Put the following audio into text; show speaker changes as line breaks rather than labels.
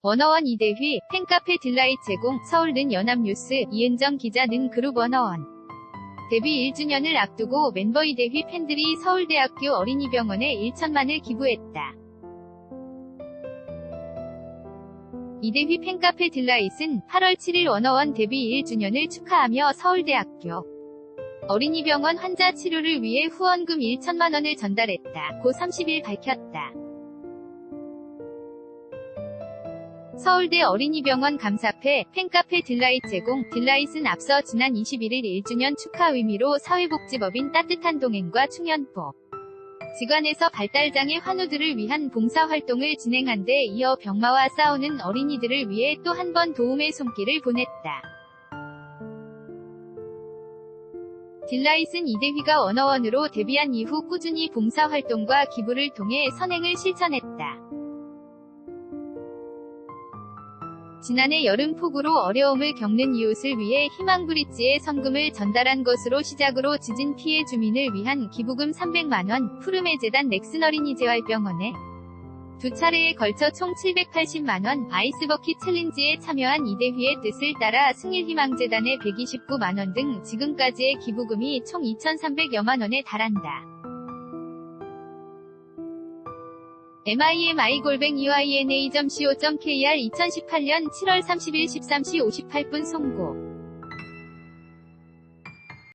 워너원 이대휘, 팬카페 딜라잇 제공, 서울는 연합뉴스, 이은정 기자 는 그룹 워너원. 데뷔 1주년을 앞두고 멤버 이대휘 팬들이 서울대학교 어린이병원에 1천만을 기부했다. 이대휘 팬카페 딜라잇은 8월 7일 워너원 데뷔 1주년을 축하하며 서울대학교 어린이병원 환자 치료를 위해 후원금 1천만원을 전달했다. 고 30일 밝혔다. 서울대 어린이병원 감사패, 팬카페 딜라잇 제공, 딜라잇은 앞서 지난 21일 1주년 축하 의미로 사회복지법인 따뜻한 동행과 충현법 지관에서 발달장애 환우들을 위한 봉사활동을 진행한 데 이어 병마와 싸우는 어린이들을 위해 또 한 번 도움의 손길을 보냈다. 딜라잇은 이대휘가 원어원으로 데뷔한 이후 꾸준히 봉사활동과 기부를 통해 선행을 실천했다. 지난해 여름 폭우로 어려움을 겪는 이웃을 위해 희망브릿지에 성금을 전달한 것으로 시작으로 지진 피해 주민을 위한 기부금 300만원, 푸르메 재단 넥슨 어린이 재활병원에 두 차례에 걸쳐 총 780만원, 아이스버킷 챌린지에 참여한 이대휘의 뜻을 따라 승일희망재단에 129만원 등 지금까지의 기부금이 총 2,300여만원에 달한다. Mimigol뱅 uina.co.kr 2018년 7월 30일 13시 58분 송고